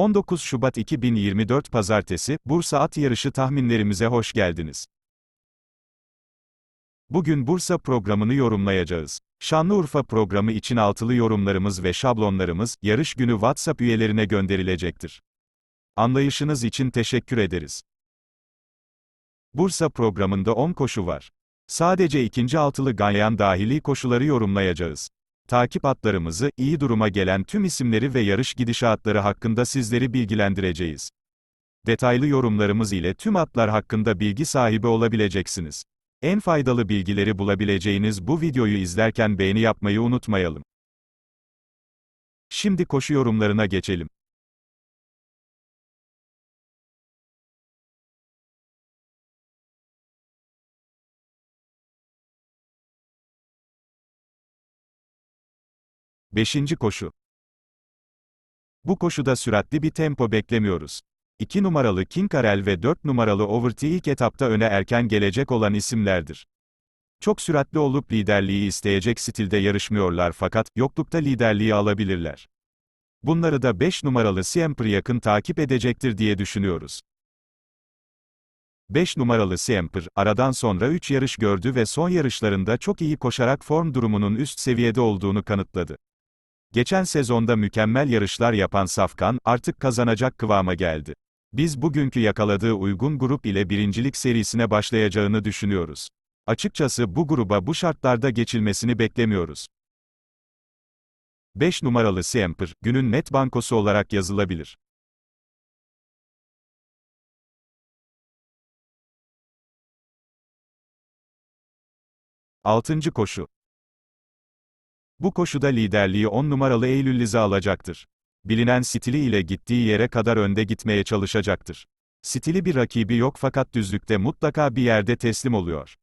19 Şubat 2024 Pazartesi, Bursa At Yarışı tahminlerimize hoş geldiniz. Bugün Bursa programını yorumlayacağız. Şanlıurfa programı için altılı yorumlarımız ve şablonlarımız, yarış günü WhatsApp üyelerine gönderilecektir. Anlayışınız için teşekkür ederiz. Bursa programında 10 koşu var. Sadece ikinci altılı ganyan dahili koşuları yorumlayacağız. Takip atlarımızı, iyi duruma gelen tüm isimleri ve yarış gidişatları hakkında sizleri bilgilendireceğiz. Detaylı yorumlarımız ile tüm atlar hakkında bilgi sahibi olabileceksiniz. En faydalı bilgileri bulabileceğiniz bu videoyu izlerken beğeni yapmayı unutmayalım. Şimdi koşu yorumlarına geçelim. Beşinci koşu. Bu koşuda süratli bir tempo beklemiyoruz. 2 numaralı King Karel ve 4 numaralı Overty ilk etapta öne erken gelecek olan isimlerdir. Çok süratli olup liderliği isteyecek stilde yarışmıyorlar fakat, yoklukta liderliği alabilirler. Bunları da 5 numaralı Siempre yakın takip edecektir diye düşünüyoruz. 5 numaralı Siempre, aradan sonra 3 yarış gördü ve son yarışlarında çok iyi koşarak form durumunun üst seviyede olduğunu kanıtladı. Geçen sezonda mükemmel yarışlar yapan Safkan, artık kazanacak kıvama geldi. Biz bugünkü yakaladığı uygun grup ile birincilik serisine başlayacağını düşünüyoruz. Açıkçası bu gruba bu şartlarda geçilmesini beklemiyoruz. 5 numaralı Siemper, günün net bankosu olarak yazılabilir. Altıncı koşu. Bu koşuda liderliği 10 numaralı Eylüllize alacaktır. Bilinen stili ile gittiği yere kadar önde gitmeye çalışacaktır. Stili bir rakibi yok fakat düzlükte mutlaka bir yerde teslim oluyor.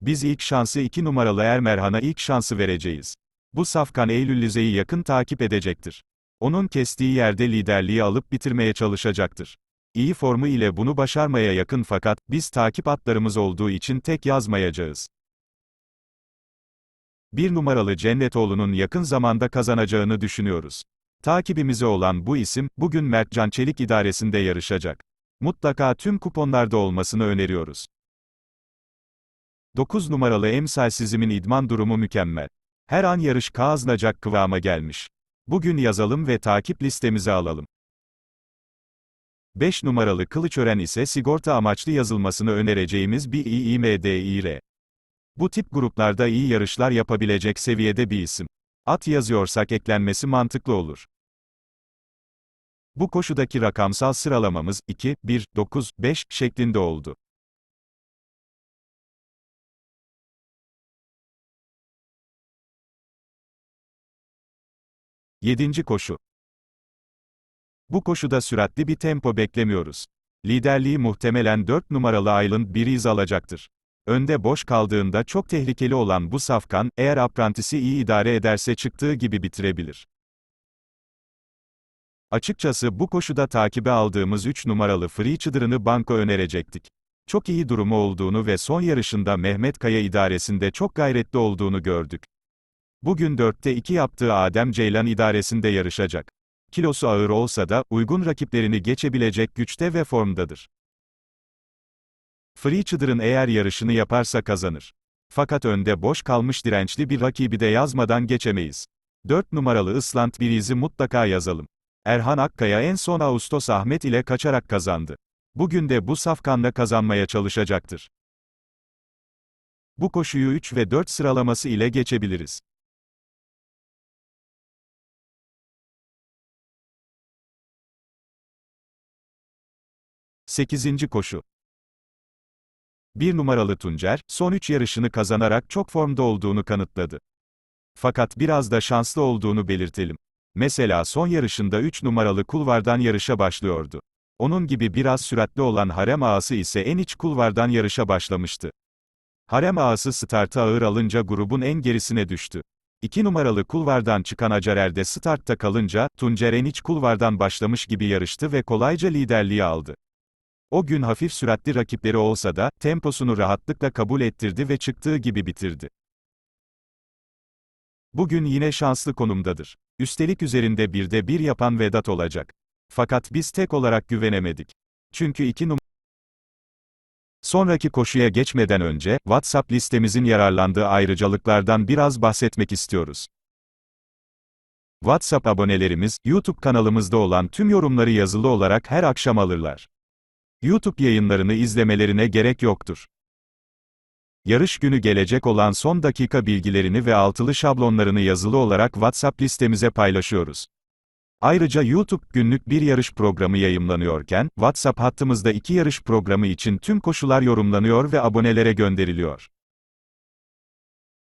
Biz ilk şansı 2 numaralı Ermerhan'a ilk şansı vereceğiz. Bu safkan Eylüllize'yi yakın takip edecektir. Onun kestiği yerde liderliği alıp bitirmeye çalışacaktır. İyi formu ile bunu başarmaya yakın fakat, biz takip atlarımız olduğu için tek yazmayacağız. Bir numaralı Cennetoğlu'nun yakın zamanda kazanacağını düşünüyoruz. Takibimize olan bu isim, bugün Mertcan Çelik idaresinde yarışacak. Mutlaka tüm kuponlarda olmasını öneriyoruz. 9 numaralı emsalsizimin idman durumu mükemmel. Her an yarış kazanacak kıvama gelmiş. Bugün yazalım ve takip listemize alalım. 5 numaralı Kılıçören ise sigorta amaçlı yazılmasını önereceğimiz bir İİMDİR. Bu tip gruplarda iyi yarışlar yapabilecek seviyede bir isim. At yazıyorsak eklenmesi mantıklı olur. Bu koşudaki rakamsal sıralamamız 2, 1, 9, 5 şeklinde oldu. Yedinci koşu. Bu koşuda süratli bir tempo beklemiyoruz. Liderliği muhtemelen 4 numaralı Island Breeze alacaktır. Önde boş kaldığında çok tehlikeli olan bu safkan, eğer aprantisi iyi idare ederse çıktığı gibi bitirebilir. Açıkçası bu koşuda takibe aldığımız 3 numaralı Free Çıdır'ını banko önerecektik. Çok iyi durumu olduğunu ve son yarışında Mehmet Kaya idaresinde çok gayretli olduğunu gördük. Bugün 4'te 2 yaptığı Adem Ceylan idaresinde yarışacak. Kilosu ağır olsa da, uygun rakiplerini geçebilecek güçte ve formdadır. Free Çıdır'ın eğer yarışını yaparsa kazanır. Fakat önde boş kalmış dirençli bir rakibi de yazmadan geçemeyiz. 4 numaralı Islant Birizi mutlaka yazalım. Erhan Akkaya en son Ağustos Ahmet ile kaçarak kazandı. Bugün de bu safkanla kazanmaya çalışacaktır. Bu koşuyu 3 ve 4 sıralaması ile geçebiliriz. Sekizinci koşu. Bir numaralı Tuncer, son 3 yarışını kazanarak çok formda olduğunu kanıtladı. Fakat biraz da şanslı olduğunu belirtelim. Mesela son yarışında 3 numaralı kulvardan yarışa başlıyordu. Onun gibi biraz süratli olan Harem Ağası ise en iç kulvardan yarışa başlamıştı. Harem Ağası startı ağır alınca grubun en gerisine düştü. 2 numaralı kulvardan çıkan Acarer de startta kalınca, Tuncer en iç kulvardan başlamış gibi yarıştı ve kolayca liderliği aldı. O gün hafif süratli rakipleri olsa da, temposunu rahatlıkla kabul ettirdi ve çıktığı gibi bitirdi. Bugün yine şanslı konumdadır. Üstelik üzerinde bir de bir yapan Vedat olacak. Fakat biz tek olarak güvenemedik. Çünkü iki num Sonraki koşuya geçmeden önce, WhatsApp listemizin yararlandığı ayrıcalıklardan biraz bahsetmek istiyoruz. WhatsApp abonelerimiz, YouTube kanalımızda olan tüm yorumları yazılı olarak her akşam alırlar. YouTube yayınlarını izlemelerine gerek yoktur. Yarış günü gelecek olan son dakika bilgilerini ve altılı şablonlarını yazılı olarak WhatsApp listemize paylaşıyoruz. Ayrıca YouTube günlük bir yarış programı yayımlanıyorken, WhatsApp hattımızda iki yarış programı için tüm koşular yorumlanıyor ve abonelere gönderiliyor.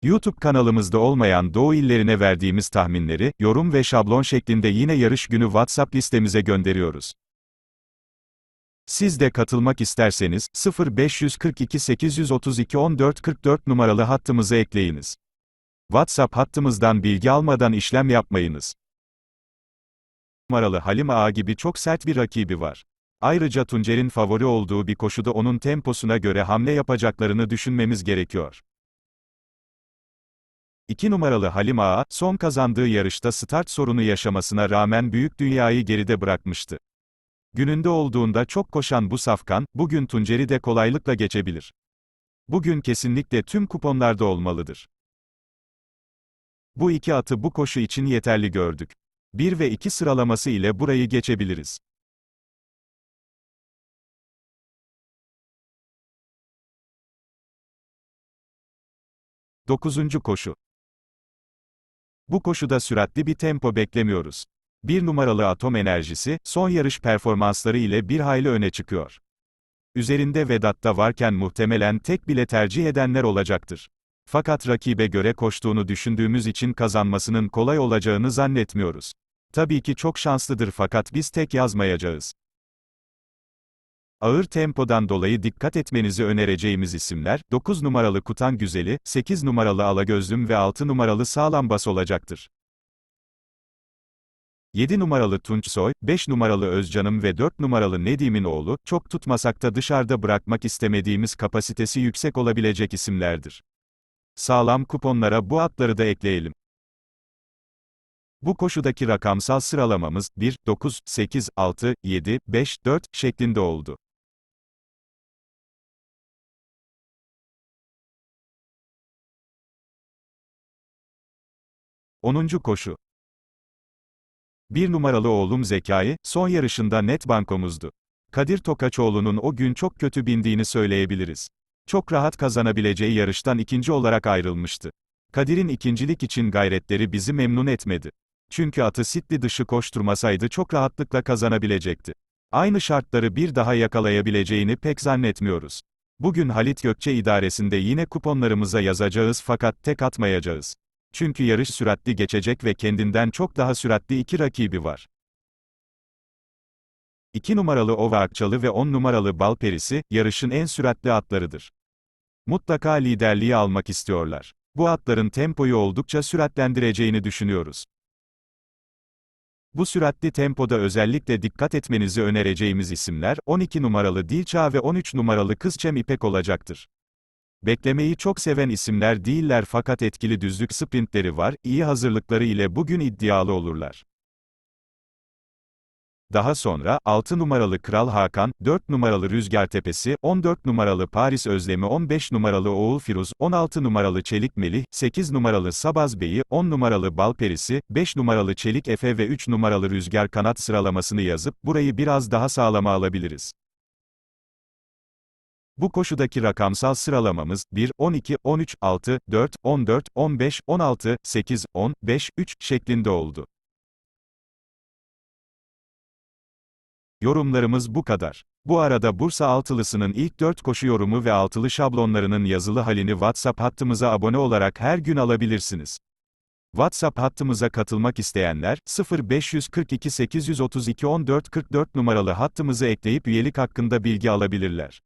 YouTube kanalımızda olmayan Doğu illerine verdiğimiz tahminleri, yorum ve şablon şeklinde yine yarış günü WhatsApp listemize gönderiyoruz. Siz de katılmak isterseniz, 0542 832 14 44 numaralı hattımıza ekleyiniz. WhatsApp hattımızdan bilgi almadan işlem yapmayınız. Numaralı Halim Ağa gibi çok sert bir rakibi var. Ayrıca Tuncer'in favori olduğu bir koşuda onun temposuna göre hamle yapacaklarını düşünmemiz gerekiyor. 2 numaralı Halim Ağa, son kazandığı yarışta start sorunu yaşamasına rağmen büyük dünyayı geride bırakmıştı. Gününde olduğunda çok koşan bu safkan, bugün Tuncer'i de kolaylıkla geçebilir. Bugün kesinlikle tüm kuponlarda olmalıdır. Bu iki atı bu koşu için yeterli gördük. 1 ve 2 sıralaması ile burayı geçebiliriz. Dokuzuncu koşu. Bu koşuda süratli bir tempo beklemiyoruz. Bir numaralı atom enerjisi, son yarış performansları ile bir hayli öne çıkıyor. Üzerinde Vedat'ta varken muhtemelen tek bile tercih edenler olacaktır. Fakat rakibe göre koştuğunu düşündüğümüz için kazanmasının kolay olacağını zannetmiyoruz. Tabii ki çok şanslıdır fakat biz tek yazmayacağız. Ağır tempodan dolayı dikkat etmenizi önereceğimiz isimler, 9 numaralı Kutan Güzeli, 8 numaralı Alagözlüm ve 6 numaralı Sağlam Bas olacaktır. 7 numaralı Tunç Soy, 5 numaralı Özcanım ve 4 numaralı Nedim'in oğlu, çok tutmasak da dışarıda bırakmak istemediğimiz kapasitesi yüksek olabilecek isimlerdir. Sağlam kuponlara bu atları da ekleyelim. Bu koşudaki rakamsal sıralamamız 1, 9, 8, 6, 7, 5, 4 şeklinde oldu. Onuncu koşu. Bir numaralı oğlum Zekai, son yarışında net bankomuzdu. Kadir Tokaçoğlu'nun o gün çok kötü bindiğini söyleyebiliriz. Çok rahat kazanabileceği yarıştan ikinci olarak ayrılmıştı. Kadir'in ikincilik için gayretleri bizi memnun etmedi. Çünkü atı sitli dışı koşturmasaydı çok rahatlıkla kazanabilecekti. Aynı şartları bir daha yakalayabileceğini pek zannetmiyoruz. Bugün Halit Gökçe idaresinde yine kuponlarımıza yazacağız fakat tek atmayacağız. Çünkü yarış süratli geçecek ve kendinden çok daha süratli iki rakibi var. 2 numaralı Ova Akçalı ve 10 numaralı Bal Perisi, yarışın en süratli atlarıdır. Mutlaka liderliği almak istiyorlar. Bu atların tempoyu oldukça süratlendireceğini düşünüyoruz. Bu süratli tempoda özellikle dikkat etmenizi önereceğimiz isimler, 12 numaralı Dilçağ ve 13 numaralı Kızçem İpek olacaktır. Beklemeyi çok seven isimler değiller fakat etkili düzlük sprintleri var, iyi hazırlıkları ile bugün iddialı olurlar. Daha sonra, 6 numaralı Kral Hakan, 4 numaralı Rüzgar Tepesi, 14 numaralı Paris Özlemi 15 numaralı Oğul Firuz, 16 numaralı Çelik Melih, 8 numaralı Sabaz Bey'i, 10 numaralı Bal Perisi, 5 numaralı Çelik Efe ve 3 numaralı Rüzgar Kanat sıralamasını yazıp, burayı biraz daha sağlama alabiliriz. Bu koşudaki rakamsal sıralamamız, 1, 12, 13, 6, 4, 14, 15, 16, 8, 10, 5, 3 şeklinde oldu. Yorumlarımız bu kadar. Bu arada Bursa Altılısı'nın ilk 4 koşu yorumu ve altılı şablonlarının yazılı halini WhatsApp hattımıza abone olarak her gün alabilirsiniz. WhatsApp hattımıza katılmak isteyenler, 0542 832 14 44 numaralı hattımızı ekleyip üyelik hakkında bilgi alabilirler.